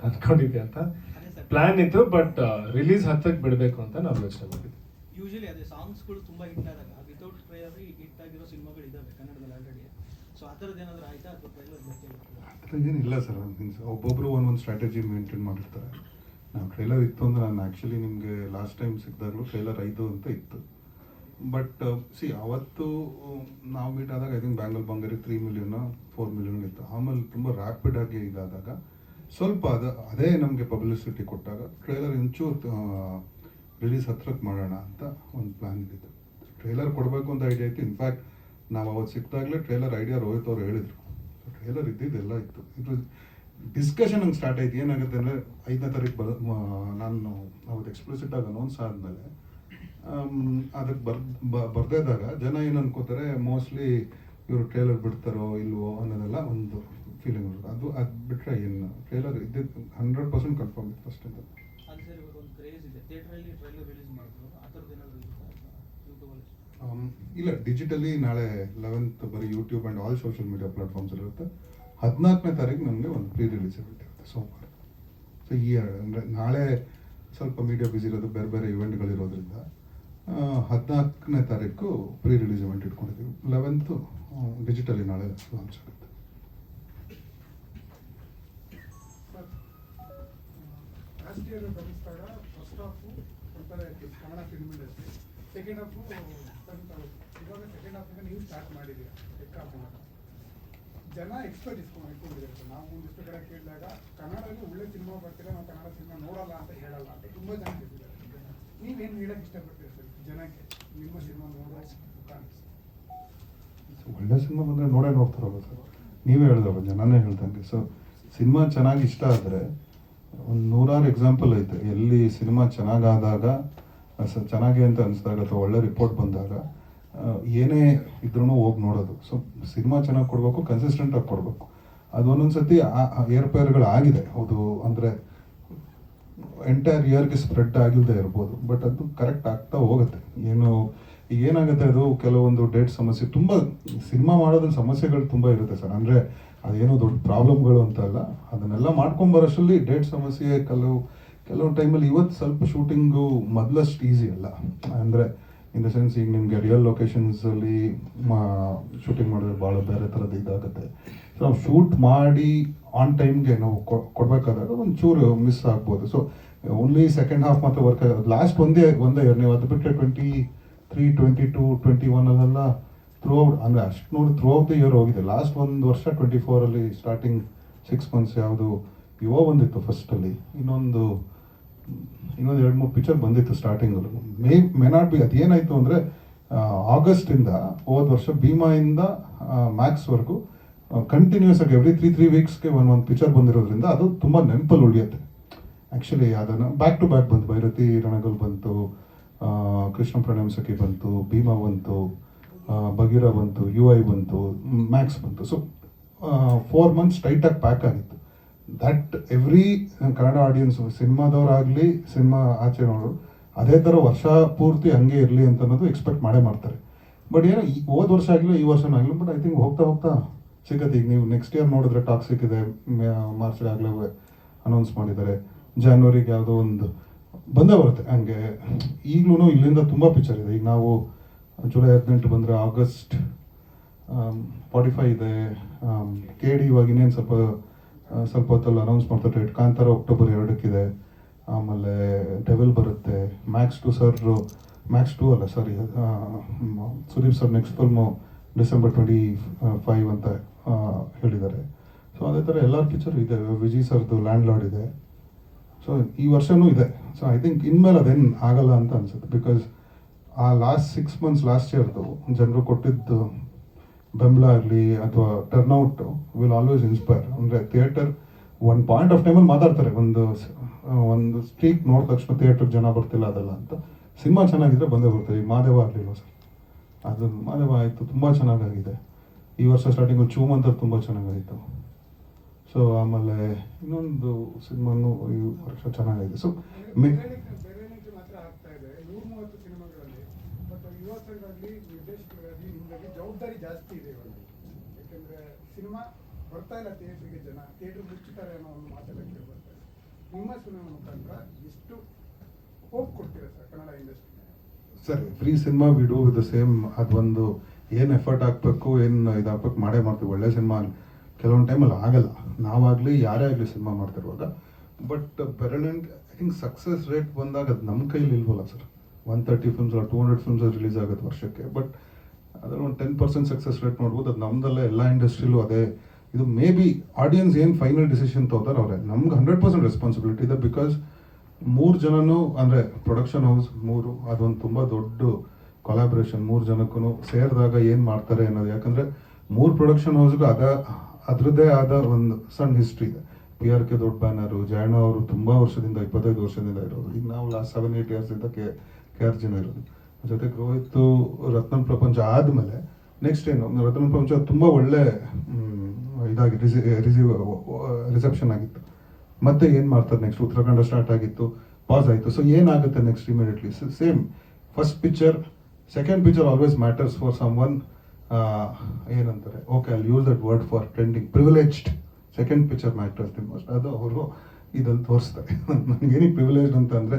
ಅಂತ ಅನ್ಕೊಂಡಿದ್ದೆ ಅಂತ. ಪ್ಲಾನ್ ಇತ್ತು ಬಟ್ ರಿಲೀಸ್ ಹತ್ತಕ್ಕೆ ಬಿಡಬೇಕು ಅಂತ ನಾವು ಯೋಚನೆ ಮಾಡಿದ್ವಿ. ಯೂಶಲಿ ಅದೇ ಸಾಂಗ್ಸ್ಗಳು ತುಂಬ ಹಿಟ್ ಆದಾಗ ವಿತೌಟ್ ಟ್ರೈಲರ್ ಹಿಟ್ ಆಗಿರೋ ಸಿನಿಮಾಗಳು ಇದ್ದಾವೆ ಕನ್ನಡದಲ್ಲಿ ಆಲ್ರೆಡಿ ಸೊ ಆ ಥರದ್ದು ಏನಾದರೂ ಆಯ್ತಾ ಅಥವಾ ಟ್ರೈಲರ್ ಏನಿಲ್ಲ ಸರ್ ಮೀನ್ಸ್ ಒಬ್ಬೊಬ್ರು ಒಂದೊಂದು ಸ್ಟ್ರಾಟಜಿ ಮೇಂಟೈನ್ ಮಾಡಿರ್ತಾರೆ. ನಾವು ಟ್ರೈಲರ್ ಇತ್ತು ಅಂದ್ರೆ ನಾನು ಆ್ಯಕ್ಚುಲಿ ನಿಮಗೆ ಲಾಸ್ಟ್ ಟೈಮ್ ಸಿಕ್ಕಿದಾಗಲೂ ಟ್ರೈಲರ್ ಐದು ಅಂತ ಇತ್ತು. ಬಟ್ ಸಿ ಅವತ್ತು ನಾವು ಮೀಟ್ ಆದಾಗ I think bangle Bangari three million four million ಇತ್ತು. ಆಮೇಲೆ ತುಂಬ ರ್ಯಾಪಿಡ್ ಆಗಿ ಇದಾದಾಗ ಸ್ವಲ್ಪ ಅದ, ಅದೇ ನಮಗೆ ಪಬ್ಲಿಸಿಟಿ ಕೊಟ್ಟಾಗ ಟ್ರೈಲರ್ ಇಂಚೂರು ರಿಲೀಸ್ ಹತ್ರಕ್ಕೆ ಮಾಡೋಣ ಅಂತ ಒಂದು ಪ್ಲ್ಯಾನ್ ಇದ್ದಿತ್ತು. ಟ್ರೈಲರ್ ಕೊಡಬೇಕು ಅಂತ ಐಡಿಯಾ ಇತ್ತು. ಇನ್ಫ್ಯಾಕ್ಟ್ ನಾವು ಅವತ್ತು ಸಿಕ್ಕಿದಾಗಲೇ ಟ್ರೈಲರ್ ಐಡಿಯಾ ರೋಹಿತ್ ಅವರು ಹೇಳಿದ್ರು. ಟ್ರೈಲರ್ ಇದ್ದಿದ್ದೆಲ್ಲ ಇತ್ತು. ಇದು ಡಿಸ್ಕಷನ್ ಹಂಗೆ ಸ್ಟಾರ್ಟ್ ಆಯ್ತು. ಏನಾಗುತ್ತೆ ಅಂದರೆ ಐದನೇ ತಾರೀಕು ಬರ ನಾನು ಅವತ್ತು ಎಕ್ಸ್ಪ್ಲಿಸಿಟ್ ಆಗಿ ಅನೌನ್ಸ್ ಆದಮೇಲೆ ಅದಕ್ಕೆ ಬರ್ ಬರ್ದಿದ್ದಾಗ ಜನ ಏನು ಅನ್ಕೋತಾರೆ ಮೋಸ್ಟ್ಲಿ ಇವರು ಟ್ರೇಲರ್ ಬಿಡ್ತಾರೋ ಇಲ್ವೋ ಅನ್ನೋದೆಲ್ಲ ಒಂದು ಫೀಲಿಂಗ್ ಬರುತ್ತೆ ಅದು ಅದು ಬಿಟ್ಟರೆ ಏನು ಟ್ರೈಲರ್ ಇದ್ದಿದ್ದು ಹಂಡ್ರೆಡ್ ಪರ್ಸೆಂಟ್ ಕನ್ಫರ್ಮ್ ಇತ್ತು ಫಸ್ಟ್ ಇರುತ್ತಾ Um, ಇಲ್ಲ ಡಿಜಿಟಲಿ ನಾಳೆ ಲೆವೆಂತ್ ಬರೀ YouTube and all social media platforms ಇರುತ್ತೆ. ಹದಿನಾಲ್ಕನೇ ತಾರೀಕು ನಮಗೆ ಒಂದು ಪ್ರೀ ರಿಲೀಸ್ ಇರುತ್ತೆ ಸೋಮವಾರ. ಸೊ ಈ ಅಂದರೆ ನಾಳೆ ಸ್ವಲ್ಪ ಮೀಡಿಯಾ ಬ್ಯುಸಿ ಇರೋದು ಬೇರೆ ಬೇರೆ ಇವೆಂಟ್ಗಳಿರೋದ್ರಿಂದ ಹದಿನಾಲ್ಕನೇ ತಾರೀಕು ಪ್ರೀ ರಿಲೀಸ್ ಇವೆಂಟ್ ಇಟ್ಕೊಂಡಿದ್ದೀವಿ ಲೆವೆಂತು ಡಿಜಿಟಲಿ ನಾಳೆ ಲಾಂಚ್ ಆಗುತ್ತೆ. ಲಾಸ್ಟ್ ಇಯರ್ ಗಮನಿಸಿದಾಗ ಫಸ್ಟ್ ಹಾಫು ಕೊಡ್ತಾರೆ Kannada film industry second half ಇವಾಗ ಸೆಕೆಂಡ್ ಹಾಫಿಗೆ ನೀವು ಸ್ಟಾರ್ಟ್ ಮಾಡಿದ್ದೀರಾ ಲೆಕ್ಕ ಹಾಕೋಣ ಜನ ಎಕ್ಸ್ಪರ್ಟ್ ಇಸ್ಕೊಂಡು ಇಟ್ಕೊಂಡಿದ್ದಾರೆ ಸರ್ ನಾವು ಒಂದಿಷ್ಟು ಕಡೆ ಕೇಳಿದಾಗ ಕನ್ನಡದಲ್ಲಿ ಒಳ್ಳೆ ಸಿನಿಮಾ ಬರ್ತಿಲ್ಲ ನಾವು ಕನ್ನಡ ಸಿನಿಮಾ ನೋಡಲ್ಲ ಅಂತ ಹೇಳಲ್ಲ ಅಂತ ತುಂಬ ಜನ ಹೇಳ್ತಿದ್ದಾರೆ ನೀವೇನು ಹೇಳಕ್ಕೆ ಇಷ್ಟಪಡ್ತೀರಾ ಸರ್ ಜನಕ್ಕೆ ನಿಮ್ಮ ಸಿನಿಮಾ ನೋಡೋ ಒಳ್ಳೆ ಸಿನಿಮಾ ಬಂದರೆ ನೋಡೇ ನೋಡ್ತಾರಲ್ಲ ಸರ್? ನೀವೇ ಹೇಳಿದವರು, ಜನನೇ ಹೇಳ್ದಂಗೆ. ಸೊ ಸಿನಿಮಾ ಚೆನ್ನಾಗಿ ಇಷ್ಟ ಆದರೆ ಒಂದು ನೂರಾರು ಎಕ್ಸಾಂಪಲ್ ಐತೆ. ಎಲ್ಲಿ ಸಿನಿಮಾ ಚೆನ್ನಾಗಾದಾಗ ಸ, ಚೆನ್ನಾಗಿ ಅಂತ ಅನಿಸಿದಾಗ ಅಥವಾ ಒಳ್ಳೆ ರಿಪೋರ್ಟ್ ಬಂದಾಗ ಏನೇ ಇದ್ರೂ ಹೋಗಿ ನೋಡೋದು. ಸೊ ಸಿನಿಮಾ ಚೆನ್ನಾಗಿ ಕೊಡಬೇಕು ಕನ್ಸಿಸ್ಟೆಂಟಾಗಿ ಕೊಡಬೇಕು. ಅದು ಒಂದೊಂದು ಸತಿ ಏರ್ಪೇರ್ಗಳು ಆಗಿದೆ. ಹೌದು, ಅಂದರೆ ಎಂಟೈರ್ ಇಯರ್ಗೆ ಸ್ಪ್ರೆಡ್ ಆಗಿಲ್ಲದೆ ಇರ್ಬೋದು. ಬಟ್ ಅದು ಕರೆಕ್ಟ್ ಆಗ್ತಾ ಹೋಗುತ್ತೆ. ಏನು, ಏನಾಗುತ್ತೆ ಅದು? ಕೆಲವೊಂದು ಡೇಟ್ ಸಮಸ್ಯೆ. ತುಂಬ ಸಿನಿಮಾ ಮಾಡೋದ್ರ ಸಮಸ್ಯೆಗಳು ತುಂಬ ಇರುತ್ತೆ ಸರ್. ಅಂದರೆ ಅದೇನೋ ದೊಡ್ಡ ಪ್ರಾಬ್ಲಮ್ಗಳು ಅಂತ ಅಲ್ಲ, ಅದನ್ನೆಲ್ಲ ಮಾಡ್ಕೊಂಬರೋಷ್ಟರಲ್ಲಿ ಡೇಟ್ ಸಮಸ್ಯೆ, ಕೆಲವು ಕೆಲವು ಟೈಮಲ್ಲಿ ಇವತ್ತು ಸ್ವಲ್ಪ ಶೂಟಿಂಗು ಮೊದಲಷ್ಟು ಈಸಿ ಅಲ್ಲ. ಅಂದರೆ ಇನ್ ದ ಸೆನ್ಸ್ ಈಗ ನಿಮಗೆ ರಿಯಲ್ ಲೊಕೇಶನ್ಸಲ್ಲಿ ಶೂಟಿಂಗ್ ಮಾಡಿದ್ರೆ ಭಾಳ ಬೇರೆ ಥರದ್ದು ಇದಾಗುತ್ತೆ. ಸೊ ನಾವು ಶೂಟ್ ಮಾಡಿ ಆನ್ ಟೈಮ್ಗೆ ನಾವು ಕೊಡಬೇಕಾದಾಗ ಒಂದು ಚೂರು ಮಿಸ್ ಆಗ್ಬೋದು. ಸೊ ಓನ್ಲಿ ಸೆಕೆಂಡ್ ಹಾಫ್ ಮಾತ್ರ ವರ್ಕ್ ಆಗೋದು ಲಾಸ್ಟ್ ಒಂದೇ ಒಂದೇ ಇಯರ್ ನೀವು ಅದು ಬಿಟ್ಟರೆ twenty three twenty two twenty ಒನ್ನಲ್ಲೆಲ್ಲ throughout ಅಂದರೆ ಅಷ್ಟು ನೋಡಿ ಥ್ರೂ ಔಟ್ ದ ಇಯರ್ ಹೋಗಿದೆ. ಲಾಸ್ಟ್ ಒಂದು ವರ್ಷ ಟ್ವೆಂಟಿ ಫೋರಲ್ಲಿ ಸ್ಟಾರ್ಟಿಂಗ್ ಸಿಕ್ಸ್ ಮಂತ್ಸ್ ಯಾವುದು ಯುವ ಬಂದಿತ್ತು ಫಸ್ಟಲ್ಲಿ ಇನ್ನೊಂದು ಇನ್ನೊಂದು ಎರಡು ಮೂರು ಪಿಕ್ಚರ್ ಬಂದಿತ್ತು ಸ್ಟಾರ್ಟಿಂಗಲ್ಲಿ ಮೇ ಮೇ ನಾಟ್ ಬಿ ಅದೇನಾಯಿತು ಅಂದರೆ ಆಗಸ್ಟಿಂದ ಹೋದ ವರ್ಷ ಭೀಮಾಯಿಂದ ಮ್ಯಾಕ್ಸ್ವರೆಗೂ ಕಂಟಿನ್ಯೂಸ್ ಆಗಿ ಎವ್ರಿ ತ್ರೀ ತ್ರೀ ವೀಕ್ಸ್ಗೆ ಒಂದು ಒಂದು ಪಿಕ್ಚರ್ ಬಂದಿರೋದ್ರಿಂದ ಅದು ತುಂಬ ನೆನಪಲ್ಲಿ ಉಳಿಯುತ್ತೆ. ಆ್ಯಕ್ಚುಲಿ ಅದನ್ನು ಬ್ಯಾಕ್ ಟು ಬ್ಯಾಕ್ ಬಂತು. ಭೈರತಿ ರಣಗಲ್ ಬಂತು ಕೃಷ್ಣ ಪ್ರಣಯಂಸಕಿ ಬಂತು, ಭೀಮಾ ಬಂತು ಬಗೀರ ಬಂತು ಯು ಐ ಬಂತು ಮ್ಯಾಕ್ಸ್ ಬಂತು. ಸೊ ಫೋರ್ ಮಂತ್ಸ್ ಟೈಟಾಗಿ ಪ್ಯಾಕ್ ಆಗಿತ್ತು. ದಟ್ ಎವ್ರಿ ಕನ್ನಡ ಆಡಿಯನ್ಸ್ ಸಿನಿಮಾದವರಾಗಲಿ, ಸಿನಿಮಾ ಆಚೆ ನೋಡೋರು ಅದೇ ಥರ ವರ್ಷ ಪೂರ್ತಿ ಹಂಗೆ ಇರಲಿ ಅಂತ ಅನ್ನೋದು ಎಕ್ಸ್ಪೆಕ್ಟ್ ಮಾಡೇ ಮಾಡ್ತಾರೆ. ಬಟ್ ಏನೋ ಈ ಹೋದ ವರ್ಷ ಆಗಲಿ ಈ ವರ್ಷನೂ ಆಗಲಿ ಬಟ್ ಐ ಥಿಂಕ್ ಹೋಗ್ತಾ ಹೋಗ್ತಾ ಸಿಗತ್ತೆ. ಈಗ ನೀವು ನೆಕ್ಸ್ಟ್ ಇಯರ್ ನೋಡಿದ್ರೆ ಸಿಕ್ಕಿದೆ ಇದೆ ಮಾರ್ಚ್ಗಾಗಲೇ ಅನೌನ್ಸ್ ಮಾಡಿದ್ದಾರೆ. ಜಾನ್ವರಿಗೆ ಯಾವುದೋ ಒಂದು ಬಂದೇ ಬರುತ್ತೆ. ಹಂಗೆ ಈಗಲೂ ಇಲ್ಲಿಂದ ತುಂಬ ಪಿಕ್ಚರ್ ಇದೆ. ಈಗ ನಾವು ಜುಲೈ ಹದಿನೆಂಟು ಬಂದರೆ ಆಗಸ್ಟ್ ಫಾರ್ಟಿ ಫೈವ್ ಇದೆ ಕೆ ಡಿ ಇವಾಗ ಇನ್ನೇನು ಸ್ವಲ್ಪ ಸ್ವಲ್ಪ ಹೊತ್ತಲ್ಲಿ ಅನೌನ್ಸ್ ಮಾಡ್ತಾರೆ ಕಾಂತಾರ ಅಕ್ಟೋಬರ್ ಎರಡಕ್ಕಿದೆ. ಆಮೇಲೆ ಡೆವೆಲ್ ಬರುತ್ತೆ. Max two sir Max two ಅಲ್ಲ sorry Sudeep sir next film December twenty five ಅಂತ ಹೇಳಿದ್ದಾರೆ. ಸೊ ಅದೇ ಥರ ಎಲ್ಲರ ಪಿಕ್ಚರ್ ಇದೆ. ವಿಜಿ ಸರ್ದು ಲ್ಯಾಂಡ್ ಲಾರ್ಡ್ ಇದೆ. ಸೊ ಈ ವರ್ಷನೂ ಇದೆ. ಸೊ ಐ ಥಿಂಕ್ ಇನ್ಮೇಲೆ ಅದೇನು ಆಗಲ್ಲ ಅಂತ ಅನ್ಸುತ್ತೆ. ಬಿಕಾಸ್ ಆ ಲಾಸ್ಟ್ ಸಿಕ್ಸ್ ಮಂತ್ಸ್ ಲಾಸ್ಟ್ ಇಯರ್ದು ಜನರು ಕೊಟ್ಟಿದ್ದು ಬೆಂಬಲ ಆಗಲಿ ಅಥವಾ ಟರ್ನ್ಔಟ್ ವಿಲ್ ಆಲ್ವೇಸ್ ಇನ್ಸ್ಪೈರ್ ಅಂದರೆ ಥಿಯೇಟರ್ ಒಂದು ಪಾಯಿಂಟ್ ಆಫ್ ಟೈಮಲ್ಲಿ ಮಾತಾಡ್ತಾರೆ. ಒಂದು ಒಂದು ಸ್ಟ್ರೀಟ್ ನೋಡಿದ ತಕ್ಷಣ ಥಿಯೇಟರ್ ಜನ ಬರ್ತಿಲ್ಲ ಅದೆಲ್ಲ ಅಂತ. ಸಿನಿಮಾ ಚೆನ್ನಾಗಿದ್ರೆ ಬಂದೇ ಬರ್ತಾರೆ ಈ ಮಾದೇವ ಆಗಲಿಲ್ಲ ಸರ್? ಅದು ಮಾದೇವ ಆಯಿತು. ತುಂಬ ಚೆನ್ನಾಗಾಗಿದೆ. ಈ ವರ್ಷ ಸ್ಟಾರ್ಟಿಂಗು ಚೂಮ್ ಅಂತ ತುಂಬ ಚೆನ್ನಾಗಾಯಿತು. ಸೊ ಆಮೇಲೆ ಇನ್ನೊಂದು ಸಿನಿಮಾನು ಈ ವರ್ಷ ಚೆನ್ನಾಗಿದೆ ಸೊ ಮೇ ಬೆರಳಿಕೆ ಮಾತ್ರ ಆಗ್ತಾ ಇದೆ ನೂರ ಮೂವತ್ತು ಸಿನಿಮಾಗಳಲ್ಲಿ ಬಟ್ ಯುವ ಸಂಘದಲ್ಲಿ ನಿರ್ದೇಶಕರಲ್ಲಿ ನಿಮ್ಮಲ್ಲಿ ಜವಾಬ್ದಾರಿ ಜಾಸ್ತಿ ಇದೆ ಇವಾಗ. ಯಾಕಂದರೆ ಸಿನಿಮಾ ಬರ್ತಾ ಇಲ್ಲ ಥಿಯೇಟ್ರಿಗೆ ಜನ. ಥಿಯೇಟ್ರ್ ಮುಚ್ಚುತ್ತಾರೆ ಅನ್ನೋ ಒಂದು ಮಾತೆಲ್ಲ ಕೇಳಿ ಬರ್ತಾ ಇದೆ. ನಿಮ್ಮ ಸಿನಿಮಾ ಮುಖಾಂತರ ಎಷ್ಟು ಹೋಪ್ ಕೊಡ್ತೀರಾ sir Kannada industry sir free cinema we do with the same ಅದೊಂದು ಏನು ಎಫರ್ಟ್ ಹಾಕ್ಬೇಕು, ಏನು ಇದು ಹಾಕ್ಬೇಕು ಮಾಡೇ ಮಾಡ್ತೀವಿ. ಒಳ್ಳೆ ಸಿನಿಮಾ ಕೆಲವೊಂದು ಟೈಮಲ್ಲಿ ಆಗಲ್ಲ. ನಾವಾಗಲಿ, ಯಾರೇ ಆಗಲಿ ಸಿನಿಮಾ ಮಾಡ್ತಿರುವಾಗ. But ಪೆರಲೆಂಟ್ I think success rate ಬಂದಾಗ ಅದು ನಮ್ಮ ಕೈಲಿ ಇಲ್ವಲ್ಲ sir. One thirty films two hundred films release ಆಗುತ್ತೆ ವರ್ಷಕ್ಕೆ. ಬಟ್ ಅದ್ರಲ್ಲಿ ಒಂದು ಟೆನ್ ಪರ್ಸೆಂಟ್ ಸಕ್ಸಸ್ ರೇಟ್ ನೋಡ್ಬೋದು. ಅದು ನಮ್ಮದಲ್ಲ ಎಲ್ಲ ಇಂಡಸ್ಟ್ರಿಲೂ ಅದೇ. ಇದು ಮೇ ಬಿ ಆಡಿಯನ್ಸ್ ಏನು ಫೈನಲ್ ಡಿಸಿಷನ್ ತಗೋತಾರೆ ಅವರೇ. ನಮ್ಗೆ ಹಂಡ್ರೆಡ್ ಪರ್ಸೆಂಟ್ ರೆಸ್ಪಾನ್ಸಿಬಿಲಿಟಿ ಇದೆ ಬಿಕಾಸ್ ಮೂರು ಜನನು ಅಂದರೆ ಪ್ರೊಡಕ್ಷನ್ ಹೌಸ್ ಮೂರು, ಅದೊಂದು ತುಂಬ ದೊಡ್ಡ ಕೊಲಾಬ್ರೇಷನ್ ಮೂರು ಜನಕ್ಕೂ ಸೇರಿದಾಗ ಏನು ಮಾಡ್ತಾರೆ ಅನ್ನೋದು. ಯಾಕಂದರೆ ಮೂರು ಪ್ರೊಡಕ್ಷನ್ ಹೌಸ್ಗೂ ಅದ, ಅದರದ್ದೇ ಆದ ಒಂದು ಸಣ್ಣ ಹಿಸ್ಟ್ರಿ ಇದೆ. ಪಿ ಆರ್ ಕೆ ದೊಡ್ಡ ಬ್ಯಾನರು ಜಯಣ್ಣ ಅವರು ತುಂಬ ವರ್ಷದಿಂದ, ಇಪ್ಪತ್ತೈದು ವರ್ಷದಿಂದ ಇರೋದು. ಈಗ ನಾವು ಲಾಸ್ಟ್ ಸೆವೆನ್ ಏಯ್ಟ್ ಇಯರ್ಸಿಂದ ಕೆ ಕೆ ಆರ್ ಜಿನ ಇರೋದು. ಜೊತೆಗೆ ರೋಹಿತ್ ರತ್ನಂ ಪ್ರಪಂಚ ಆದಮೇಲೆ ನೆಕ್ಸ್ಟ್ ಏನು, ರತ್ನ ಪ್ರಪಂಚ ತುಂಬ ಒಳ್ಳೆ ಇದಾಗಿ, ರಿಸಿ, ರಿಸೀವ್ ರಿಸೆಪ್ಷನ್ ಆಗಿತ್ತು. ಮತ್ತೆ ಏನು ಮಾಡ್ತಾರೆ ನೆಕ್ಸ್ಟ್ ಉತ್ತರಾಖಂಡ ಸ್ಟಾರ್ಟ್ ಆಗಿತ್ತು ಪಾಸ್ ಆಯಿತು. ಸೊ ಏನಾಗುತ್ತೆ next immediately same first picture second picture always matters for someone ಏನಂತಾರೆ? ಓಕೆ ಅಲ್ಲಿ use that word for trending privileged second picture matters the most ಅದು ಅವರು ಇದಲ್ಲಿ ತೋರಿಸ್ತಾರೆ. ನನಗೇನಿಗೆ ಪ್ರಿವಿಲೇಜ್ಡ್ ಅಂತ ಅಂದರೆ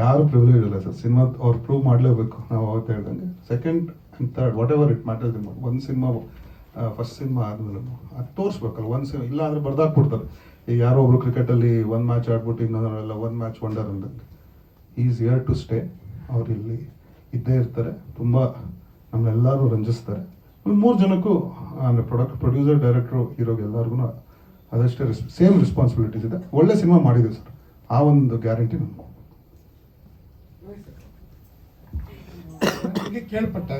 ಯಾರು ಪ್ರಿವಿಲೇಜ್ ಇಲ್ಲ ಸರ್ ಸಿನಿಮಾ ಅವ್ರು ಪ್ರೂವ್ ಮಾಡಲೇಬೇಕು ನಾವು ಅವತ್ತು ಹೇಳ್ದಂಗೆ. Second and third whatever it the most ಒಂದು ಸಿನಿಮಾ ಫಸ್ಟ್ ಸಿನಿಮಾ ಆದಮೇಲೆ ಅದು ತೋರಿಸ್ಬೇಕಲ್ಲ. ಒಂದು ಸಿನಿಮಾ ಇಲ್ಲ ಅಂದರೆ ಬರ್ದಾಕ್ಬಿಡ್ತಾರೆ. ಈಗ ಯಾರೋ ಒಬ್ರು ಕ್ರಿಕೆಟಲ್ಲಿ ಒಂದು ಮ್ಯಾಚ್ ಆಡ್ಬಿಟ್ಟು ಇನ್ನೊಂದಲ್ಲ ಒಂದು ಮ್ಯಾಚ್ ವಂಡರ್ ಅಂದಂಗೆ. ಈಸ್ ಇಯರ್ ಟು ಸ್ಟೇ ಅವ್ರು ಇಲ್ಲಿ ಇದ್ದೇ ಇರ್ತಾರೆ. ತುಂಬ ನಮ್ಮನ್ನೆಲ್ಲರೂ ರಂಜಿಸ್ತಾರೆ. ಮೂರು ಜನಕ್ಕೂ, ಅಂದರೆ ಪ್ರೊಡಕ್ಟ್ ಪ್ರೊಡ್ಯೂಸರ್ ಡೈರೆಕ್ಟ್ರು ಹೀರೋಗೆ ಎಲ್ಲರಿಗೂ ಅದಷ್ಟೇ ರೆಸ್ ಸೇಮ್ ರೆಸ್ಪಾನ್ಸಿಬಿಲಿಟೀಸ್ ಇದೆ. ಒಳ್ಳೆ ಸಿನಿಮಾ ಮಾಡಿದ್ದೀವಿ ಸರ್ ಆ ಒಂದು ಗ್ಯಾರಂಟಿ ನಮ್ಗೆ. ನನಗೆ ಕೇಳ್ಪಟ್ಟೆ.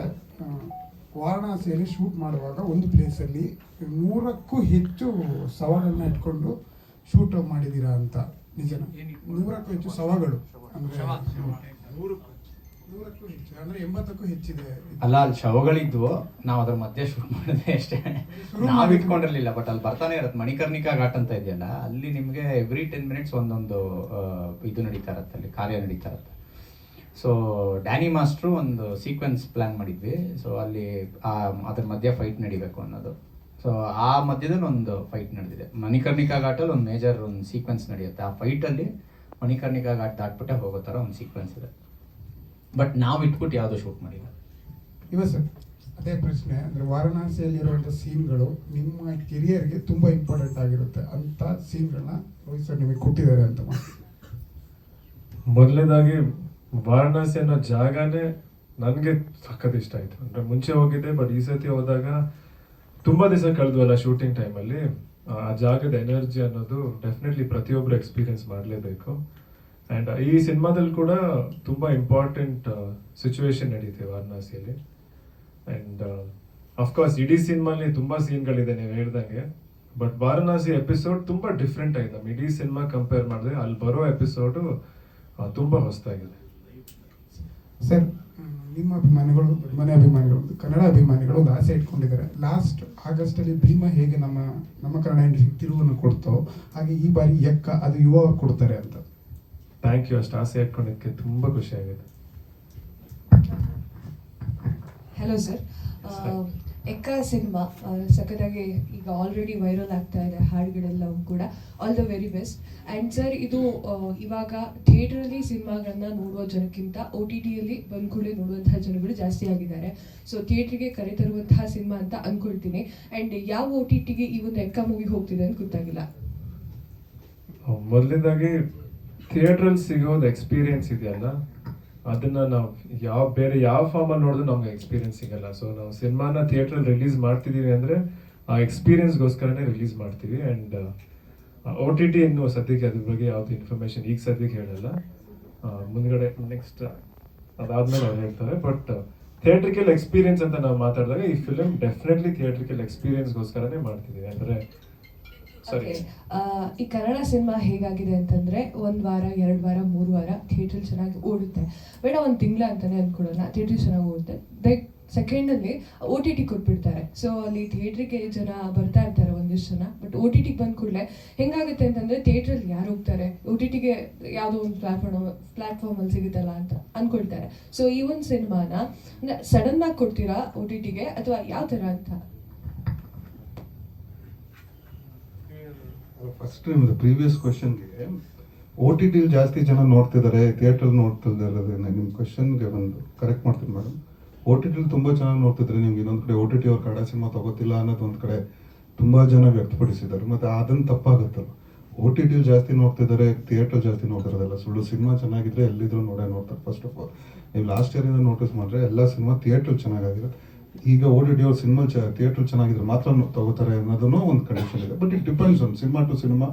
ವಾರಣಾಸಿಯಲ್ಲಿ ಶೂಟ್ ಮಾಡುವಾಗ ಒಂದು ಪ್ಲೇಸಲ್ಲಿ ನೂರಕ್ಕೂ ಹೆಚ್ಚು ಸವಾಲನ್ನು ಇಟ್ಕೊಂಡು ಶೂಟ್ ಮಾಡಿದ್ದೀರಾ ಅಂತ. ನಿಜನ ನೂರಕ್ಕೂ ಹೆಚ್ಚು ಸವಗಳು. ಅಂದ್ರೆ ನೂರಕ್ಕೂ ಹೆಚ್ಚು ಅಂದ್ರೆ ಎಂಬತ್ತಕ್ಕೂ ಹೆಚ್ಚಿದೆ. ಅಲ್ಲ ಅಲ್ಲಿ ಶವಗಳಿದ್ವು. ನಾವು ಅದ್ರ ಮಧ್ಯೆ ಶೂಟ್ ಮಾಡಿದ್ವಿ ಅಷ್ಟೇ. ನಾವು ನಾವ್ ಇಟ್ಕೊಂಡಿರ್ಲಿಲ್ಲ ಬಟ್ ಅಲ್ಲಿ ಬರ್ತಾನೆ ಇರತ್ತೆ. ಮಣಿಕರ್ಣಿಕಾ ಘಾಟ್ ಅಂತ ಇದೆಯಲ್ಲ ಅಲ್ಲಿ ನಿಮಗೆ ಎವ್ರಿ ಟೆನ್ ಮಿನಿಟ್ಸ್ ಒಂದೊಂದು ಇದು ನಡೀತಾ ಇರತ್ತೆ ಅಲ್ಲಿ ಕಾರ್ಯ ನಡೀತಾ ಇರತ್ತೆ. ಸೊ ಡ್ಯಾನಿ ಮಾಸ್ಟ್ರು ಒಂದು ಸೀಕ್ವೆನ್ಸ್ ಪ್ಲಾನ್ ಮಾಡಿದ್ವಿ. ಸೊ ಅಲ್ಲಿ ಆ ಅದ್ರ ಮಧ್ಯೆ ಫೈಟ್ ನಡಿಬೇಕು ಅನ್ನೋದು. ಸೊ ಆ ಮಧ್ಯದಲ್ಲಿ ಒಂದು ಫೈಟ್ ನಡೆದಿದೆ. ಮಣಿಕರ್ಣಿಕಾ ಘಾಟಲ್ಲಿ ಒಂದು ಮೇಜರ್ ಒಂದು ಸೀಕ್ವೆನ್ಸ್ ನಡೆಯುತ್ತೆ. ಆ ಫೈಟಲ್ಲಿ ಮಣಿಕರ್ಣಿಕಾ ಘಾಟ್ ದಾಟ್ಬಿಟ್ಟೆ ಹೋಗೋ ಥರ ಒಂದು ಸೀಕ್ವೆನ್ಸ್ ಇದೆ. ಬಟ್ ನಾವು ಇಟ್ಬಿಟ್ಟು ಯಾವುದೂ ಶೂಟ್ ಮಾಡಿಲ್ಲ. ಇವ ಸರ್ ಅದೇ ಪ್ರಶ್ನೆ. ಅಂದ್ರೆ ವಾರಣಾಸಿಯಲ್ಲಿರುವಂಥ ಸೀನ್ಗಳು ನಿಮ್ಮ ಕಿರಿಯರಿಗೆ ತುಂಬಾ ಇಂಪಾರ್ಟೆಂಟ್ ಆಗಿರುತ್ತೆ ಅಂತ ಸೀನ್ಗಳನ್ನ ರೋಹಿತ್ ಸರ್ ನಿಮಗೆ ಕೊಟ್ಟಿದ್ದಾರೆ ಅಂತ ಮಾತು. ಮೊದಲನೇದಾಗಿ ವಾರಣಾಸಿ ಅನ್ನೋ ಜಾಗನೇ ನನಗೆ ಸಖತ್ ಇಷ್ಟ ಆಯ್ತು. ಅಂದ್ರೆ ಮುಂಚೆ ಹೋಗಿದ್ದೆ ಬಟ್ ಈ ಸತಿ ಹೋದಾಗ ತುಂಬಾ ದಿವಸ ಕಳೆದ್ವಲ್ಲ ಶೂಟಿಂಗ್ ಟೈಮಲ್ಲಿ ಆ ಜಾಗದ ಎನರ್ಜಿ ಅನ್ನೋದು ಡೆಫಿನೆಟ್ಲಿ ಪ್ರತಿಯೊಬ್ಬರು ಎಕ್ಸ್ಪೀರಿಯನ್ಸ್ ಮಾಡಲೇಬೇಕು. ಆ್ಯಂಡ್ ಈ ಸಿನಿಮಾದಲ್ಲಿ ಕೂಡ ತುಂಬಾ ಇಂಪಾರ್ಟೆಂಟ್ ಸಿಚುವೇಶನ್ ನಡೀತೆ ವಾರಣಾಸಿಯಲ್ಲಿ. ಆ್ಯಂಡ್ ಅಫ್ಕೋರ್ಸ್ ಇಡೀ ಸಿನಿಮಾಲಿ ತುಂಬಾ ಸೀನ್ಗಳಿದೆ ನೀವು ಹೇಳ್ದಂಗೆ. ಬಟ್ ವಾರಣಾಸಿ ಎಪಿಸೋಡ್ ತುಂಬಾ ಡಿಫ್ರೆಂಟ್ ಆಗಿದೆ. ನಮ್ಮ ಇಡೀ ಸಿನಿಮಾ ಕಂಪೇರ್ ಮಾಡಿದ್ರೆ ಅಲ್ಲಿ ಬರೋ ಎಪಿಸೋಡು ತುಂಬಾ ಹೊಸದಾಗಿದೆ. ಸರ್ ನಿಮ್ಮ ಅಭಿಮಾನಿಗಳು ಮನೆ ಅಭಿಮಾನಿಗಳು ಕನ್ನಡ ಅಭಿಮಾನಿಗಳು ಒಂದು ಆಸೆ ಇಟ್ಕೊಂಡಿದ್ದಾರೆ. ಲಾಸ್ಟ್ ಆಗಸ್ಟ್ ಅಲ್ಲಿ ಭೀಮಾ ಹೇಗೆ ನಮ್ಮ ನಮ್ಮ ಕನ್ನಡ ಇಂಡಸ್ಟ್ರಿ ತಿರುವನ್ನು ಕೊಡ್ತೋ ಹಾಗೆ ಈ ಬಾರಿ ಎಕ್ಕ ಅದು ಯುವ ಕೊಡ್ತಾರೆ ಅಂತ. ಥ್ಯಾಂಕ್ ಯು ಅಷ್ಟು ಆಸೆ ಇಟ್ಕೊಂಡಿದ್ದಕ್ಕೆ ತುಂಬ ಖುಷಿ ಆಗಿದೆ. ಹಲೋ ಸರ್ ಎಕ್ಕ ಸಿನಿಮಾ ಸಖತ್ತಾಗಿ ಈಗ ಆಲ್ರೆಡಿ ವೈರಲ್ ಆಗ್ತಾ ಇದೆ ಹಾಡುಗಳೆಲ್ಲವೂ ಕೂಡ. All the very best and sir ಇದು ಇವಾಗ ಥಿಯೇಟ್ರಲ್ಲಿ ಸಿನಿಮಾಗಳನ್ನ ನೋಡುವ ಜನಕ್ಕಿಂತ ಒ ಟಿ ಟಿಯಲ್ಲಿ ಬಂದು ನೋಡುವಂತಹ ಜನಗಳು ಜಾಸ್ತಿ ಆಗಿದ್ದಾರೆ. ಸೊ ಥಿಯೇಟ್ರಿಗೆ ಕರೆ ತರುವಂತಹ ಸಿನಿಮಾ ಅಂತ ಅಂದ್ಕೊಳ್ತೀನಿ ಆ್ಯಂಡ್ ಯಾವ ಒ ಟಿ ಟಿಗೆ ಈ ಒಂದು ಎಕ್ಕ ಮೂವಿ ಹೋಗ್ತಿದೆ ಅಂತ ಗೊತ್ತಾಗಿಲ್ಲ. ಮೊದಲನೇದಾಗಿ ಥಿಯೇಟ್ರಲ್ಲಿ ಸಿಗೋದು ಎಕ್ಸ್ಪೀರಿಯನ್ಸ್ ಇದೆಯಲ್ಲ? ಅದನ್ನ ನಾವು ಯಾವ, ಬೇರೆ ಯಾವ ಫಾರ್ಮಲ್ಲಿ ನೋಡಿದ್ರು ನಮ್ಗೆ ಎಕ್ಸ್ಪೀರಿಯನ್ಸ್ ಸಿಗಲ್ಲ. ಸೊ ನಾವು ಸಿನಿಮಾನ ಥಿಯೇಟ್ರಲ್ಲಿ ರಿಲೀಸ್ ಮಾಡ್ತಿದ್ದೀವಿ ಅಂದ್ರೆ ಆ ಎಕ್ಸ್ಪೀರಿಯನ್ಸ್ಗೋಸ್ಕರನೇ ರಿಲೀಸ್ ಮಾಡ್ತೀವಿ. ಆ್ಯಂಡ್ ಒ ಟಿ ಟಿ ಇನ್ನು ಸದ್ಯಕ್ಕೆ ಅದ್ರ ಬಗ್ಗೆ ಯಾವ್ದು ಇನ್ಫಾರ್ಮೇಶನ್ ಈಗ ಸದ್ಯಕ್ಕೆ ಹೇಳಲ್ಲ. ಮುಂದ್ಗಡೆ ನೆಕ್ಸ್ಟ್ ಅದಾದ್ಮೇಲೆ ಅವ್ರು ಹೇಳ್ತಾರೆ. ಬಟ್ ಥಿಯೇಟ್ರಿಕಲ್ ಎಕ್ಸ್ಪೀರಿಯನ್ಸ್ ಅಂತ ನಾವು ಮಾತಾಡಿದಾಗ ಈ ಫಿಲ್ಮ್ ಡೆಫಿನೆಟ್ಲಿ ಥಿಯೇಟ್ರಿಕಲ್ ಎಕ್ಸ್ಪೀರಿಯನ್ಸ್ಗೋಸ್ಕರನೇ ಮಾಡ್ತಿದ್ದೀವಿ ಅಂದ್ರೆ ಈ ಕನ್ನಡ ಸಿನಿಮಾ ಹೇಗಾಗಿದೆ ಅಂತಂದ್ರೆ ಒಂದ್ ವಾರ, ಎರಡ್ ವಾರ, ಮೂರು ವಾರ ಥಿಯೇಟರ್ ಚೆನ್ನಾಗಿ ಓಡುತ್ತೆ. ಬೇಡ, ಒಂದ್ ತಿಂಗಳ ಅಂತಾನೆ ಅನ್ಕೊಳ್ಳೋಣ. ಥಿಯೇಟರ್ ಚೆನ್ನಾಗಿ ಓಡುತ್ತೆ. ದೈಟ್ ಸೆಕೆಂಡ್ ಅಲ್ಲಿ ಓ ಟಿ ಟಿ ಕೊಟ್ಬಿಡ್ತಾರೆ. ಸೊ ಅಲ್ಲಿ ಥಿಯೇಟ್ರಿಗೆ ಜನ ಬರ್ತಾ ಇರ್ತಾರೆ ಒಂದಿಷ್ಟು ಜನ. ಬಟ್ ಓ ಟಿ ಟಿಗೆ ಬಂದ ಕೂಡಲೇ ಹೆಂಗಾಗುತ್ತೆ ಅಂತಂದ್ರೆ ಥಿಯೇಟ್ರಲ್ಲಿ ಯಾರು ಹೋಗ್ತಾರೆ? ಓ ಟಿ ಟಿಗೆ ಯಾವುದೋ ಒಂದು ಪ್ಲಾಟ್ಫಾರ್ಮ್ ಪ್ಲಾಟ್ಫಾರ್ಮ್ ಅಲ್ಲಿ ಸಿಗುತ್ತಲ್ಲ ಅಂತ ಅನ್ಕೊಳ್ತಾರೆ. ಸೊ ಈ ಒಂದು ಸಿನಿಮಾನ ಸಡನ್ ಆಗಿ ಕೊಡ್ತೀರಾ ಓ ಟಿ ಟಿಗೆ ಅಥವಾ ಯಾವ ತರ ಅಂತ? ಫಸ್ಟ್ ನಿಮ್ಮದು ಪ್ರೀವಿಯಸ್ ಕ್ವಶನ್ಗೆ ಓ ಟಿ ಟಿಲಿ ಜಾಸ್ತಿ ಜನ ನೋಡ್ತಿದ್ದಾರೆ ಥಿಯೇಟರ್ ನೋಡ್ತಿದ್ದಾರೆ ನಿಮ್ಮ ಕ್ವಶನ್ಗೆ ಒಂದು ಕರೆಕ್ಟ್ ಮಾಡ್ತೀನಿ ಮೇಡಮ್ ಓ ಟಿ ಟಿಲಿ ತುಂಬ ಚೆನ್ನಾಗಿ ನೋಡ್ತಿದ್ರೆ ನಿಮ್ಗೆ ಇನ್ನೊಂದು ಕಡೆ ಓ ಟಿ ಟಿ ಅವ್ರು ಕನ್ನಡ ಸಿನಿಮಾ ತಗೋತಿಲ್ಲ ಅನ್ನೋದು ಒಂದು ಕಡೆ ತುಂಬ ಜನ ವ್ಯಕ್ತಪಡಿಸಿದ್ದಾರೆ. ಮತ್ತು ಅದನ್ನು ತಪ್ಪಾಗುತ್ತಲ್ಲ ಓ ಟಿ ಟಿಲಿ ಜಾಸ್ತಿ ನೋಡ್ತಿದ್ದಾರೆ ಥಿಯೇಟರ್ ಜಾಸ್ತಿ ನೋಡ್ತಿರೋದಲ್ಲ ಸುಳ್ಳು ಸಿನಿಮಾ ಚೆನ್ನಾಗಿದ್ರೆ ಎಲ್ಲಿದ್ರು ನೋಡೇ ನೋಡ್ತಾರೆ ಫಸ್ಟ್ ಆಫ್ ಆಲ್ ನೀವು ಲಾಸ್ಟ್ ಇಯರಿಂದ ನೋಟಿಸ್ ಮಾಡಿದ್ರೆ ಎಲ್ಲ ಸಿನಿಮಾ ಥಿಯೇಟ್ರಲ್ಲಿ ಚೆನ್ನಾಗಿರುತ್ತೆ ಈಗ ಓ ಟಿ ಟಿ ಅವ್ರ ಸಿನಿಮಾ ಚ ಥಿಯೇಟ್ರ್ ಚೆನ್ನಾಗಿದ್ರೆ ಮಾತ್ರ ತಗೋತಾರೆ ಅನ್ನೋದನ್ನು ಒಂದು ಕಂಡೀಷನ್ ಇದೆ. But it depends on cinema to cinema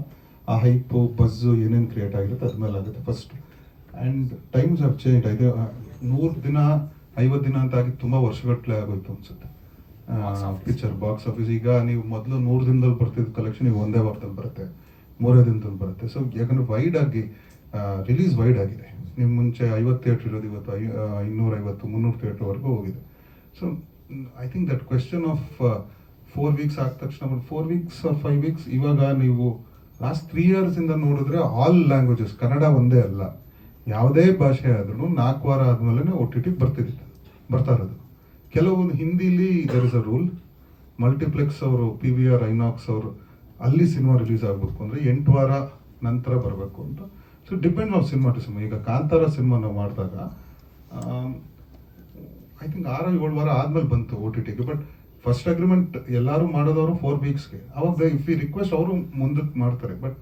ಆ ಹೈಪು ಬಸ್ಸು ಏನೇನು ಕ್ರಿಯೇಟ್ ಆಗಿರುತ್ತೆ ಅದ್ಮೇಲೆ ಆಗುತ್ತೆ first and times of change ಇದೆ ನೂರು ದಿನ ಐವತ್ತು ದಿನ ಅಂತ ಆಗಿ ತುಂಬ ವರ್ಷಗಟ್ಟಲೆ ಆಗೋಯ್ತು ಅನ್ಸುತ್ತೆ. ಪಿಕ್ಚರ್ ಬಾಕ್ಸ್ ಆಫೀಸ್ ಈಗ ನೀವು ಮೊದಲು ನೂರು ದಿನದಲ್ಲಿ ಬರ್ತಿದ್ದ ಕಲೆಕ್ಷನ್ ಈಗ ಒಂದೇ ವಾರದಲ್ಲಿ ಬರುತ್ತೆ. ಮೂರೇ ದಿನದಲ್ಲಿ ಬರುತ್ತೆ. ಸೊ ಯಾಕಂದರೆ ವೈಡ್ ಆಗಿ ರಿಲೀಸ್ ವೈಡ್ ಆಗಿದೆ. ನಿಮ್ಮ ಮುಂಚೆ ಐವತ್ತು ಥಿಯೇಟ್ರ್ ಇರೋದು ಇವತ್ತು ಐ ಇನ್ನೂರೈವತ್ತು ಮುನ್ನೂರು ಥಿಯೇಟ್ರ್ವರೆಗೂ ಹೋಗಿದೆ. So I think that question of four weeks ಆದ ತಕ್ಷಣ four weeks or five weeks ಇವಾಗ ನೀವು ಲಾಸ್ಟ್ ತ್ರೀ ಇಯರ್ಸಿಂದ ನೋಡಿದ್ರೆ ಆಲ್ ಲ್ಯಾಂಗ್ವೇಜಸ್ ಕನ್ನಡ ಒಂದೇ ಅಲ್ಲ. ಯಾವುದೇ ಭಾಷೆ ಆದ್ರೂ ನಾಲ್ಕು ವಾರ ಆದಮೇಲೆ ಒ ಟಿ ಟಿ ಬರ್ತಿದ್ದಿತ್ತು ಬರ್ತಾ ಇರೋದು. ಕೆಲವೊಂದು ಹಿಂದಿಲಿ there is a rule multiplex ಅವರು ಪಿ ವಿ ಆರ್ ಐನಾಕ್ಸ್ ಅವರು, ಅಲ್ಲಿ ಸಿನಿಮಾ ರಿಲೀಸ್ ಆಗಬೇಕು ಅಂದರೆ ಎಂಟು ವಾರ ನಂತರ ಬರಬೇಕು ಅಂತ. So depend of cinema to cinema ಈಗ ಕಾಂತಾರ ಸಿನಿಮಾ ನಾವು ಮಾಡಿದಾಗ ಐ ಥಿಂಕ್ ಆರು ಏಳು ವಾರ ಆದ್ಮೇಲೆ ಬಂತು ಓ ಟಿ ಟಿಗೆ ಬಟ್ ಫಸ್ಟ್ ಅಗ್ರಿಮೆಂಟ್ ಎಲ್ಲರೂ ಮಾಡೋದವರು ಫೋರ್ ವೀಕ್ಸ್ಗೆ ಅವಾಗ ಇಫ್ ಈ ರಿಕ್ವೆಸ್ಟ್ ಅವರು ಮುಂದಕ್ಕೆ ಮಾಡ್ತಾರೆ ಬಟ್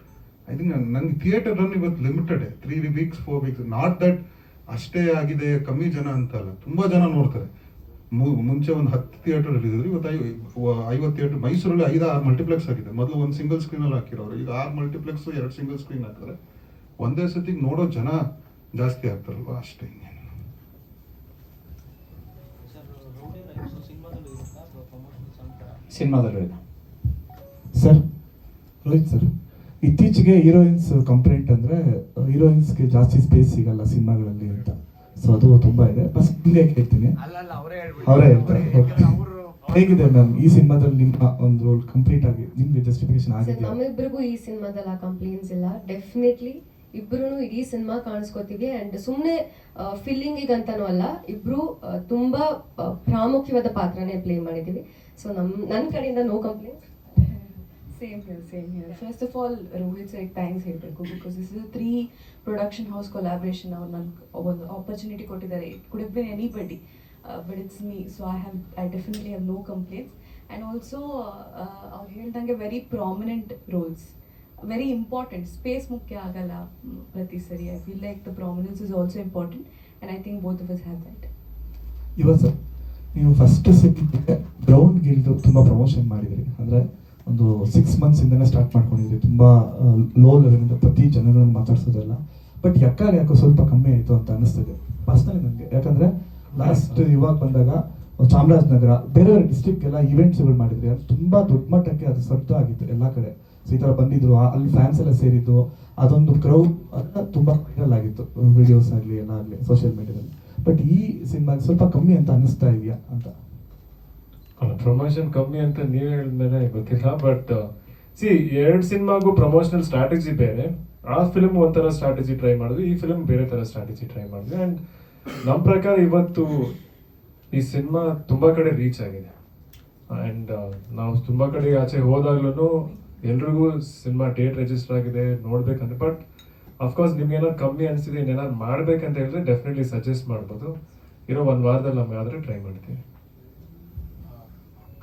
ಐ ಥಿಂಕ್ ನಂಗೆ ಥಿಯೇಟರ್ ರನ್ ಇವತ್ತು limited three weeks four weeks not that ಅಷ್ಟೇ ಆಗಿದೆ, ಕಮ್ಮಿ ಜನ ಅಂತಲ್ಲ ತುಂಬ ಜನ ನೋಡ್ತಾರೆ. ಮುಂಚೆ ಒಂದು ಹತ್ತು ಥಿಯೇಟರ್ ರಿಲೀಸ್ ಇವತ್ತು ಐ- ಐವತ್ತು ಥಿಯೇಟರ್ ಮೈಸೂರಲ್ಲಿ ಐದು, ಆರು ಮಲ್ಟಿಪ್ಲೆಕ್ಸ್ ಆಗಿದೆ. ಮೊದಲು ಒಂದು ಸಿಂಗಲ್ ಸ್ಕ್ರೀನಲ್ಲಿ ಹಾಕಿರೋರು, ಈಗ ಆರು ಮಲ್ಟಿಪ್ಲೆಕ್ಸ್ ಎರಡು ಸಿಂಗಲ್ ಸ್ಕ್ರೀನ್ ಹಾಕ್ತಾರೆ. ಒಂದೇ ಸತಿಗೆ ನೋಡೋ ಜನ ಜಾಸ್ತಿ ಆಗ್ತಾರಲ್ವ? ಅಷ್ಟೇ ಇನ್ನೇನು ಸರ್ ರೌಡಿ ರೈಟ್ಸ್ ಸಿನಿಮಾದಲ್ಲೂ ಇರುತ್ತಾ ಅಥವಾ ಪ್ರಮೋಷನ್ಸ್ ಅಂತ ಸಿನಿಮಾದಲ್ಲೂ ಇದೆ ಸರ್ ರೋಹಿತ್ ಸರ್ ಇತ್ತೀಚೆಗೆ ಹೀರೋಯಿನ್ಸ್ ಕಂಪ್ಲೇಂಟ್ ಅಂದ್ರೆ ಹೀರೋಯಿನ್ಸ್ಗೆ ಜಾಸ್ತಿ ಸ್ಪೇಸ್ ಸಿಗಲ್ಲ ಸಿನಿಮಾಗಳಲ್ಲಿ ಅಂತ. ಸೊ ಅದು ತುಂಬಾ ಇದೆ. ಬಸ್ ಹಿಂಗೆ ಕೇಳ್ತೀನಿ ಅವರೇ ಹೇಳ್ತಾರೆ. ಹೇಗಿದೆ ಮ್ಯಾಮ್ ಈ ಸಿನಿಮಾದಲ್ಲಿ ನಿಮ್ಮ ಒಂದು ರೋಲ್ ಕಂಪ್ಲೀಟ್ ಆಗಿ ನಿಮ್ಗೆ ಜಸ್ಟಿಫಿಕೇಶನ್ ಸರ್ ನಮ್ಮಿಬ್ಬರಿಗೂ ಈ ಸಿನಿಮಾದಲ್ಲಿ ಆ ಕಂಪ್ಲೇಂಟ್ಸ್ ಇಲ್ಲ. ಡೆಫಿನೆಟ್ಲಿ ಇಬ್ರು ಇಡೀ ಸಿನಿಮಾ ಕಾಣಿಸ್ಕೋತೀವಿ ಅಂಡ್ ಸುಮ್ಮನೆ ಫಿಲ್ಲಿಂಗಿಗೆ ಅಂತಾನೂ ಅಲ್ಲ. ಇಬ್ರು ತುಂಬಾ ಪ್ರಾಮುಖ್ಯವಾದ ಪಾತ್ರನೇ ಪ್ಲೇ ಮಾಡಿದೀವಿ ಸೊ ನಮ್ ನನ್ನ ಕಡೆಯಿಂದ no complaint same here same here first of all Rohit sir thanks ಹೇಳಬೇಕು because this is three production house collaboration ಅವ್ರು ನನ್ಗೆ ಒಂದು ಆಪರ್ಚುನಿಟಿ ಕೊಟ್ಟಿದ್ದಾರೆ. It could been anybody but it's me so I have I definitely have no complaints and also ಅವ್ರು ಹೇಳ್ದಂಗೆ very prominent roles very important space ಮುಖ್ಯ ಆಗಲ್ಲ ಪ್ರತಿ ಸರಿ. I feel like the prominence is also important and I think both of us have that ಇವಾಗ sir ನೀವು first second ground guild ತುಂಬಾ promotion ಮಾಡಿದ್ರಿ. ಅಂದ್ರೆ ಒಂದು ಸಿಕ್ಸ್ ಮಂತ್ಸ್ ಸ್ಟಾರ್ಟ್ ಮಾಡ್ಕೊಂಡಿದ್ರಿ. ತುಂಬಾ ಲೋ ಲೆವೆಲಿಂದ ಪ್ರತಿ ಜನಗಳನ್ನು ಮಾತಾಡ್ಸೋದಲ್ಲ. ಬಟ್ ಯಾಕಾಗ ಯಾಕೋ ಸ್ವಲ್ಪ ಕಮ್ಮಿ ಆಯಿತು ಅಂತ ಅನಿಸ್ತದೆ ಪರ್ಸ್ನಲಿ ನನಗೆ. ಯಾಕಂದ್ರೆ ಲಾಸ್ಟ್ ಇವಾಗ ಬಂದಾಗ, ಚಾಮರಾಜನಗರ, ಬೇರೆ ಬೇರೆ ಡಿಸ್ಟಿಕ್ಗೆಲ್ಲ ಎಲ್ಲ ಇವೆಂಟ್ಸ್ಗಳು ಮಾಡಿದ್ರಿ. ಅದು ತುಂಬಾ ದೊಡ್ಡ ಮಟ್ಟಕ್ಕೆ ಅದು ಸದ್ದು ಆಗಿತ್ತು ಎಲ್ಲ ಕಡೆ. ಸೊ ಈ ಬಂದಿದ್ರು ಅಲ್ಲಿ ಫ್ಯಾನ್ಸ್ ಎಲ್ಲ ಸೇರಿದ್ದು, ಅದೊಂದು ಕ್ರೌಡ್ ಅದನ್ನ ತುಂಬಾ ವೈರಲ್ ಆಗಿತ್ತು ವಿಡಿಯೋಸ್ ಆಗಲಿ, ಎಲ್ಲ ಆಗಲಿ ಸೋಷಿಯಲ್ ಮೀಡಿಯಾದಲ್ಲಿ ಬಟ್ ಈ ಸಿನಿಮಾಗೆ ಸ್ವಲ್ಪ ಕಮ್ಮಿ ಅಂತ ಅನಿಸ್ತಾ ಇದೆಯಾ ಅಂತ? ಪ್ರಮೋಷನ್ ಕಮ್ಮಿ ಅಂತ ನೀವ್ ಹೇಳಿದ್ಮೇಲೆ ಗೊತ್ತಿಲ್ಲ ಬಟ್ ಸಿ ಎರಡು ಸಿನಿಮಾಗೂ ಪ್ರಮೋಷನಲ್ ಸ್ಟ್ರಾಟಜಿ ಬೇರೆ. ಆ ಫಿಲ್ಮ್ ಒಂಥರ ಸ್ಟ್ರಾಟಜಿ ಟ್ರೈ ಮಾಡಿದ್ವಿ, ಈ ಫಿಲ್ಮ್ ಬೇರೆ ತರ ಸ್ಟ್ರಾಟಜಿ ಟ್ರೈ ಮಾಡಿದ್ವಿ. ಅಂಡ್ ನಮ್ಮ ಪ್ರಕಾರ ಇವತ್ತು ಈ ಸಿನಿಮಾ ತುಂಬಾ ಕಡೆ ರೀಚ್ ಆಗಿದೆ. ಅಂಡ್ ನಾವು ತುಂಬಾ ಕಡೆ ಆಚೆ ಹೋದಾಗ್ಲೂ ಎಲ್ರಿಗೂ ಸಿನಿಮಾ ಡೇಟ್ ರಿಜಿಸ್ಟರ್ ಆಗಿದೆ ನೋಡ್ಬೇಕಂದ್ರೆ ಬಟ್ ಅಫ್ಕೋರ್ಸ್ ನಿಮ್ಗೆ ಏನಾದ್ರು ಕಮ್ಮಿ ಅನಿಸಿದೆ ಏನಾದ್ರು ಮಾಡ್ಬೇಕಂತ ಹೇಳಿದ್ರೆ ಡೆಫಿನೆಟ್ಲಿ ಸಜೆಸ್ಟ್ ಮಾಡ್ಬೋದು. ಇರೋ ಒಂದು ವಾರದಲ್ಲಿ ನಮ್ಗೆ ಆದ್ರೆ ಟ್ರೈ ಮಾಡ್ತೀವಿ.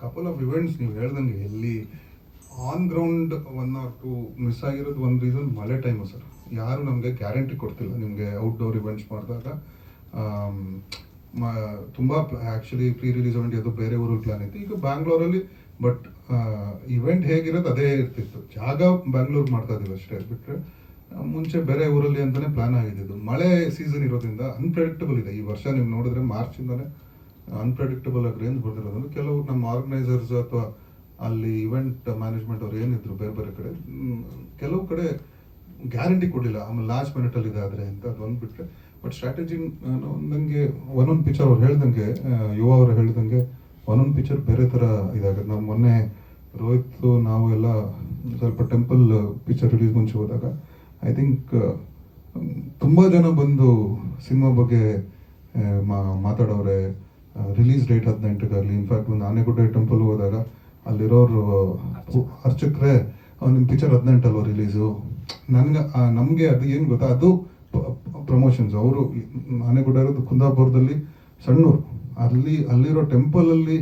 ಕಪಲ್ ಆಫ್ ಇವೆಂಟ್ಸ್ ನೀವು ಹೇಳ್ದಂಗೆ, ಎಲ್ಲಿ on ground one or two miss ಆಗಿರೋದು ಒಂದು ರೀಸನ್ ಮಳೆ ಟೈಮು ಸರ್. ಯಾರು ನಮಗೆ ಗ್ಯಾರಂಟಿ ಕೊಡ್ತಿಲ್ಲ. ನಿಮಗೆ ಔಟ್ಡೋರ್ ಇವೆಂಟ್ಸ್ ಮಾಡಿದಾಗ ತುಂಬ ಆ್ಯಕ್ಚುಲಿ ಪ್ರೀ ರಿಲೀಸ್ ಇವೆಂಟ್ ಅದು ಬೇರೆ ಊರಲ್ಲಿ ಪ್ಲ್ಯಾನ್ ಇತ್ತು. ಈಗ ಬ್ಯಾಂಗ್ಳೂರಲ್ಲಿ ಬಟ್ ಇವೆಂಟ್ ಹೇಗಿರೋದು ಅದೇ ಇರ್ತಿತ್ತು. ಜಾಗ ಬ್ಯಾಂಗ್ಳೂರ್ ಮಾಡ್ತಾ ಇದೀವಿ ಅಷ್ಟೇ. ಬಿಟ್ಟರೆ ಮುಂಚೆ ಬೇರೆ ಊರಲ್ಲಿ ಅಂತಲೇ ಪ್ಲಾನ್ ಆಗಿದ್ದು ಮಳೆ ಸೀಸನ್ ಇರೋದ್ರಿಂದ ಅನ್ಪ್ರೆಡಿಕ್ಟಬಲ್ ಇದೆ. ಈ ವರ್ಷ ನೀವು ನೋಡಿದ್ರೆ ಮಾರ್ಚಿಂದಲೇ ಅನ್ಪ್ರೆಡಿಕ್ಟಬಲ್ ಆಗಿ ರೇಂಜ್ ಬರ್ತಿರೋದ್ರಿಂದ ಕೆಲವು ನಮ್ಮ ಆರ್ಗನೈಸರ್ಸ್ ಅಥವಾ ಅಲ್ಲಿ ಇವೆಂಟ್ ಮ್ಯಾನೇಜ್ಮೆಂಟ್ ಅವ್ರು ಏನಿದ್ರು ಬೇರೆ ಬೇರೆ ಕಡೆ ಕೆಲವು ಕಡೆ ಗ್ಯಾರಂಟಿ ಕೊಡಲಿಲ್ಲ. ಆಮೇಲೆ ಲಾಸ್ಟ್ ಮಿನಿಟಲ್ಲಿ ಇದಾದರೆ ಅಂತ ಅದು ಬಿಟ್ಟರೆ ಬಟ್ ಸ್ಟ್ರಾಟಜಿ ಒಂದಂಗೆ ಒಂದೊಂದು ಪಿಕ್ಚರ್ ಅವ್ರು ಹೇಳ್ದಂಗೆ ಯುವ ಅವರು ಹೇಳ್ದಂಗೆ ಒಂದೊಂದು ಪಿಕ್ಚರ್ ಬೇರೆ ಥರ ಇದಾಗುತ್ತೆ. ನಾವು ಮೊನ್ನೆ ರೋಹಿತ್, ನಾವು ಎಲ್ಲ ಸ್ವಲ್ಪ ಟೆಂಪಲ್ ಪಿಕ್ಚರ್ ರಿಲೀಸ್ ಮುಂಚೆ ಹೋದಾಗ ಐ ಥಿಂಕ್ ತುಂಬ ಜನ ಬಂದು ಸಿನಿಮಾ ಬಗ್ಗೆ ಮಾ- ಮಾತಾಡೋರೆ ರಿಲೀಸ್ ಡೇಟ್ ಹದಿನೆಂಟಕ್ಕಾಗಲಿ. ಇನ್ಫ್ಯಾಕ್ಟ್ ಒಂದು ಆನೆಗುಡ್ಡೆ ಟೆಂಪಲ್ ಹೋದಾಗ ಅಲ್ಲಿರೋರು ಅರ್ಚಕರೇ ಅರ್ಚಕ್ರೆ ನಿಮ್ಮ ಪಿಕ್ಚರ್ ಹದಿನೆಂಟಲ್ವ ರಿಲೀಸು ನನಗೆ ನಮಗೆ ಅದು ಏನು ಗೊತ್ತಾ? ಅದು ಪ್ರಮೋಷನ್ಸ್ ಅವರು ಆನೆಗುಡ್ಡ ಇರೋದು ಕುಂದಾಪುರದಲ್ಲಿ ಸಣ್ಣೂರು. ಅಲ್ಲಿ, ಅಲ್ಲಿರೋ ಟೆಂಪಲಲ್ಲಿ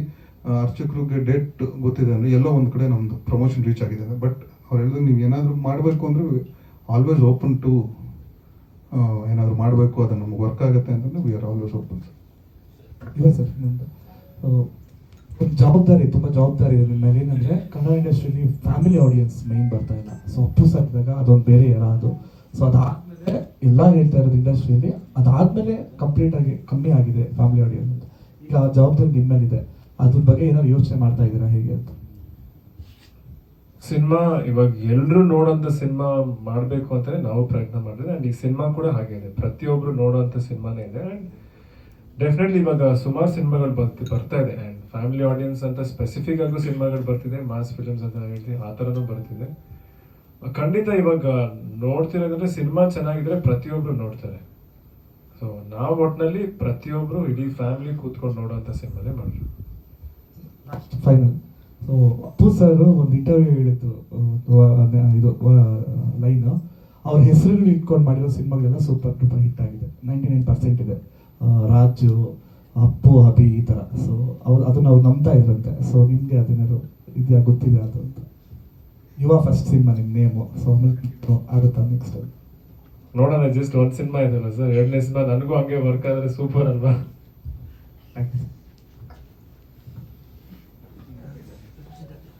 ಅರ್ಚಕರಿಗೆ ಡೇಟ್ ಗೊತ್ತಿದೆ ಅಂದರೆ ಎಲ್ಲೋ ಒಂದು ಕಡೆ ನಮ್ಮದು ಪ್ರಮೋಷನ್ ರೀಚ್ ಆಗಿದೆ ಬಟ್ ಅವ್ರು ಹೇಳಿದ್ರು, ನೀವು ಏನಾದರೂ ಮಾಡಬೇಕು ಅಂದರೆ ಆಲ್ವೇಸ್ ಓಪನ್ ಟು ಏನಾದರೂ ಮಾಡಬೇಕು ಅದು ನಮ್ಗೆ ವರ್ಕ್ ಆಗುತ್ತೆ ಅಂತಂದ್ರೆ we are always open sir ಇಲ್ಲ ಸರ್ ಒಂದು ಜವಾಬ್ದಾರಿ, ತುಂಬ ಜವಾಬ್ದಾರಿ ಇದೆ ನಿಮ್ಮ ಮೇಲೆ ಏನಂದರೆ ಕನ್ನಡ ಇಂಡಸ್ಟ್ರಿಲಿ ಫ್ಯಾಮಿಲಿ ಆಡಿಯನ್ಸ್ ಮೈನ್ ಬರ್ತಾ ಇಲ್ಲ. ಸೊ ಅಪ್ಪು ಸಾಕಿದಾಗ ಅದೊಂದು ಬೇರೆ ಅದು. ಸೊ ಅದಾದಮೇಲೆ ಎಲ್ಲ ಹೇಳ್ತಾ ಇರೋದು ಇಂಡಸ್ಟ್ರಿಯಲ್ಲಿ ಅದಾದ್ಮೇಲೆ ಕಂಪ್ಲೀಟ್ ಆಗಿ ಕಮ್ಮಿ ಆಗಿದೆ ಫ್ಯಾಮಿಲಿ ಆಡಿಯನ್ಸ್ ಅಂತ. ಈಗ ಆ ಜವಾಬ್ದಾರಿ ನಿಮ್ಮಲ್ಲಿದೆ ಅದ್ರ ಬಗ್ಗೆ ಏನಾದ್ರು ಯೋಚನೆ ಮಾಡ್ತಾ ಇದ್ದೀರಾ ಹೇಗೆ ಅಂತ? ಸಿನಿಮಾ ಇವಾಗ ಎಲ್ಲರೂ ನೋಡೋಂಥ ಸಿನಿಮಾ ಮಾಡಬೇಕು ಅಂತಾನೆ ನಾವು ಪ್ರಯತ್ನ ಮಾಡಿದ್ರೆ ಅಂಡ್ ಈ ಸಿನಿಮಾ ಕೂಡ ಹಾಗೆ ಇದೆ. ಪ್ರತಿಯೊಬ್ರು ನೋಡೋಂಥ ಸಿನಿಮಾನೇ ಇದೆ. ಅಂಡ್ ಡೆಫಿನೆಟ್ಲಿ ಇವಾಗ ಸುಮಾರು ಸಿನಿಮಾಗಳು ಬರ್ತಿ ಬರ್ತಾ ಇದೆ. ಅಂಡ್ ಫ್ಯಾಮಿಲಿ ಆಡಿಯನ್ಸ್ ಅಂತ ಸ್ಪೆಸಿಫಿಕ್ ಆಗು ಸಿನಿಮಾಗಳು ಬರ್ತಿದೆ. ಮಾಸ್ ಫಿಲ್ಮ್ಸ್ ಅಂತ ಹೇಳ್ತೀವಿ. ಆ ಥರನೂ ಬರ್ತಿದೆ. ಖಂಡಿತ ಇವಾಗ ನೋಡ್ತಿರೋದಂದ್ರೆ ಸಿನಿಮಾ ಚೆನ್ನಾಗಿದ್ರೆ ಪ್ರತಿಯೊಬ್ರು ನೋಡ್ತಾರೆ. ಸೊ ನಾವು ಒಟ್ಟಿನಲ್ಲಿ ಪ್ರತಿಯೊಬ್ರು ಇಡೀ ಫ್ಯಾಮಿಲಿ ಕೂತ್ಕೊಂಡು ನೋಡೋಂಥ ಸಿನಿಮಾನೇ ಮಾಡ್ರಿ ಫೈನಲ್ ಸೊ ಅಪ್ಪು ಸರ್ ಒಂದು ಇಂಟರ್ವ್ಯೂ ಅದ್ನ- ಇದು ಲೈನ್. ಅವ್ರ ಹೆಸರುಗಳು ಇಟ್ಕೊಂಡು ಮಾಡಿರೋ ಸಿನಿಮಾಗಳೆಲ್ಲ ಸೂಪರ್ ಟೂಪರ್ ಹಿಟ್ ಆಗಿದೆ. ನೈಂಟಿ ನೈನ್ ಪರ್ಸೆಂಟ್ ಇದೆ ರಾಜು, ಅಪ್ಪು, ಅಭಿ ಈ ಥರ ಸೊ ಅವ್ರು, ಅದನ್ನ ಅವ್ರು ನಂಬ್ತಾ ಇದ್ರಂತೆ. ಸೊ ನಿಮಗೆ ಅದೇನಾದ್ರು ಇದೆಯಾ ಗೊತ್ತಿದೆ ಅದು ಅಂತ? ಯುವ ಫಸ್ಟ್ ಸಿನಿಮಾ ನಿಮ್ಮ ನೇಮು ಸೊ ಆಮೇಲೆ ಆಗುತ್ತಾ ನೆಕ್ಸ್ಟ್ ನೋಡೋಣ ಜಸ್ಟ್ ಒಂದು ಸಿನಿಮಾ ಇದೆಯಲ್ಲ ಸರ್ ಎರಡನೇ ಸಿನಿಮಾ ನನಗೂ ಹಂಗೆ ವರ್ಕ್ ಆದರೆ ಸೂಪರ್ ಅಲ್ವಾ? Thank you